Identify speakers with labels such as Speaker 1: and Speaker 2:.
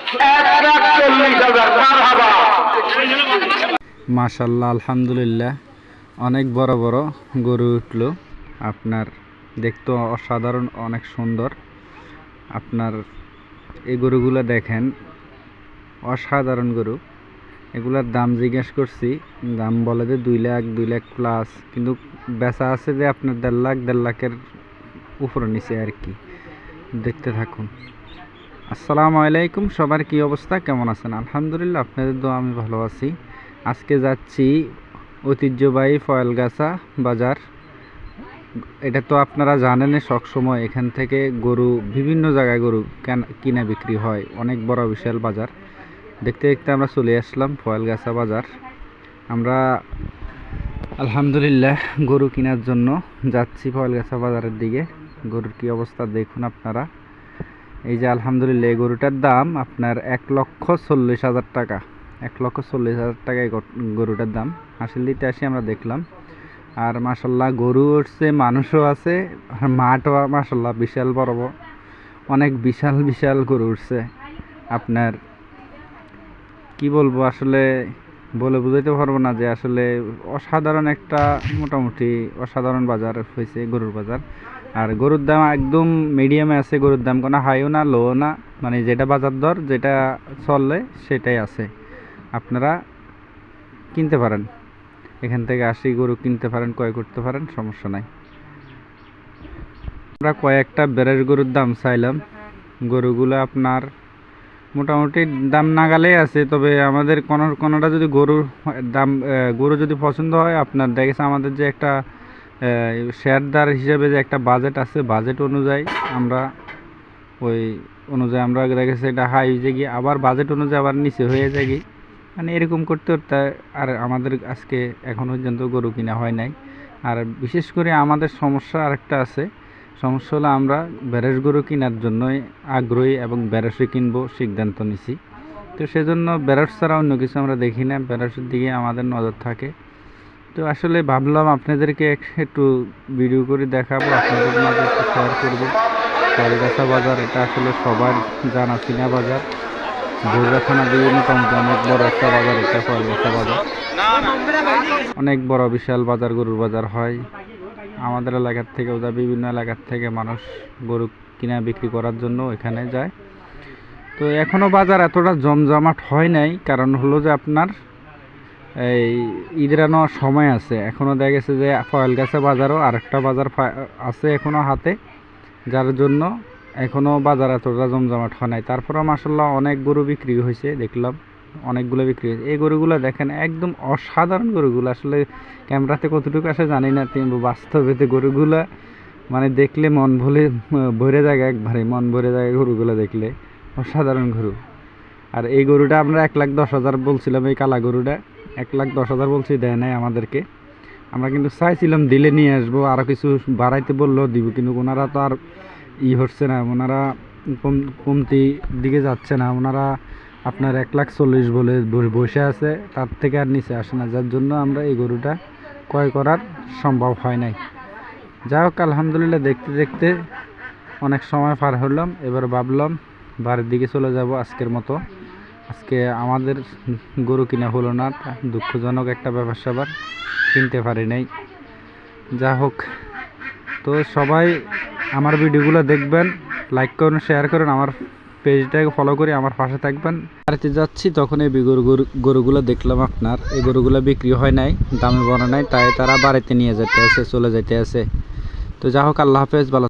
Speaker 1: এক
Speaker 2: মাশাল্লাহ, আলহামদুলিল্লাহ। অনেক বড় বড় গরু উঠল। আপনার দেখতে অসাধারণ, অনেক সুন্দর। আপনার এই গরুগুলো দেখেন, অসাধারণ গরু। এগুলার দাম জিজ্ঞেস করছি, দাম বলে যে দুই লাখ দুই লাখ প্লাস কিন্তু বেচা আছে যে আপনার দেড় লাখ, দেড় লাখের উপরে নিচে আর কি। দেখতে থাকুন। আসসালামু আলাইকুম, সবার কি অবস্থা? কেমন আছেন? আলহামদুলিল্লাহ, আপনাদের দোয়া আমি ভালো আছি। আজকে যাচ্ছি ঐতিহ্যবাহী ফয়েলগাছা বাজার। এটা তো আপনারা জানেন সবসময় এখান থেকে গরু, বিভিন্ন জায়গায় গরু কেন, কিনা বিক্রি হয়। অনেক বড় বিশাল বাজার। দেখতে দেখতে আমরা চলে আসলাম ফয়েলগাছা বাজার। আমরা আলহামদুলিল্লাহ গরু কেনার জন্য যাচ্ছি ফয়েলগাছা বাজারের দিকে। গরুর কি অবস্থা দেখুন আপনারা। এই যে আলহামদুলিল্লাহ, এই গরুটার দাম আপনার এক লক্ষ চল্লিশ হাজার টাকা। এক লক্ষ চল্লিশ হাজার টাকা এই গরুটার দাম। হাসিল দিতে আসি আমরা দেখলাম। আর মাসাল্লাহ গরু উঠছে মানুষও আছে, আর মাঠও মাসাল্লাহ বিশাল বড়। অনেক বিশাল বিশাল গরু উঠছে। আপনার কি বলব, আসলে বলে বুঝাইতে পারব না যে আসলে অসাধারণ একটা মোটামুটি অসাধারণ বাজার হয়েছে গরুর বাজার। আর গরুর দাম একদম মিডিয়ামে আছে গরুর দাম। কোনো হাইও না লো না। মানে যেটা বাজার দর, যেটা চলে সেটাই আছে। আপনারা কিনতে পারেন। এখান থেকে আসি, গরু কিনতে পারেন, ক্রয় করতে পারেন, সমস্যা নাই। আমরা কয়েকটা বেরেস গরুর দাম চাইলাম। গরুগুলো আপনার মোটামুটি দাম নাগালেই আছে। তবে আমাদের কোনো, কোনোটা যদি গরুর দাম গরু যদি পছন্দ হয়, আপনার দেখেছে আমাদের যে একটা শেয়ারদার হিসেবে যে একটা বাজেট আছে বাজেট অনুযায়ী আমরা ওই অনুযায়ী আমরা দেখেছি এটা হাই হয়ে গিয়ে, আবার বাজেট অনুযায়ী আবার নিচে হয়ে যায় মানে এরকম করতে করতে আর আমাদের আজকে এখন পর্যন্ত গরু কিনা হয় নাই। আর বিশেষ করে আমাদের সমস্যা আরেকটা আছে, সমস্যা হলো আমরা ব্যারেস গরু কেনার জন্যই আগ্রহী এবং ব্যারেসই কিনবো সিদ্ধান্ত নিছি। তো সেজন্য ব্যারেস ছাড়া অন্য কিছু আমরা দেখি না ব্যারেসের দিকে আমাদের নজর থাকে। তো আসলে ভাবলাম আপনাদেরকে একটু ভিডিও করে দেখাবো, আপনাদের মাঝে একটু শেয়ার করব। কলকাতা বাজার, এটা আসলে সবার জানা চিনা বাজার। থানা দিয়ে মোটামুটি অনেক বড় একটা বাজার এটা, কলকাতা বাজার। অনেক বড় বিশাল বাজার, গরুর বাজার হয়। আমাদের এলাকার থেকেও যায়, বিভিন্ন এলাকার থেকে মানুষ গরু কিনা বিক্রি করার জন্য এখানে যায়। তো এখনও বাজার এতটা জমজমাট হয় নাই, কারণ হলো যে আপনার এই ঈদরানো সময় আছে। এখনও দেখা গেছে যে ফয়েলগাছা বাজারও আরেকটা বাজার আছে এখনও হাতে, যার জন্য এখনও বাজার এতটা জমজমাট হয় নাই। তারপরেও মাসাল্লাহ অনেক গরু বিক্রি হয়েছে, দেখলাম অনেকগুলো বিক্রি হয়েছে। এই গরুগুলো দেখেন, একদম অসাধারণ গরুগুলো। আসলে ক্যামেরাতে কতটুকু আসে জানি না, কিন্তু বাস্তবেতে গরুগুলা মানে দেখলে মন ভরে ভরে যায় একবারে, মন ভরে যায় গরুগুলো দেখলে। অসাধারণ গরু। আর এই গরুটা আমরা এক লাখ দশ হাজার বলছিলাম, এই কালা গরুটা। এক লাখ দশ হাজার বলছি, দেয় নাই আমাদেরকে। আমরা কিন্তু চাইছিলাম দিলে নিয়ে আসব আরও কিছু বাড়াইতে বললেও দিব, কিন্তু ওনারা তো আর ই হচ্ছে না। ওনারা কম, কমতি দিকে যাচ্ছে না। ওনারা আপনার এক লাখ চল্লিশ বলে বসে আছে, তার থেকে আর নিচে আসে না। যার জন্য আমরা এই গরুটা ক্রয় করার সম্ভব হয় নাই। যাই হোক, আলহামদুলিল্লাহ, দেখতে দেখতে অনেক সময় পার হলাম, এবার ভাবলাম বাড়ির দিকে চলে যাব আজকের মতো। আজকে আমাদের গরু কিনা হলো না দুঃখজনক একটা ব্যাপার স্যাপার, কিনতে পারি নাই। যা হোক, তো সবাই আমার ভিডিওগুলো দেখবেন লাইক করুন শেয়ার করুন, আমার পেজটাকে ফলো করে আমার পাশে থাকবেন। বাড়িতে যাচ্ছি, তখন এই গরু গরুগুলো দেখলাম আপনার। এই গরুগুলো বিক্রি হয় নাই, দামে বড় নাই, তাই তারা বাড়িতে নিয়ে যেতে আছে চলে যেতে আছে তো যা হোক, আল্লাহ হাফেজ, ভালো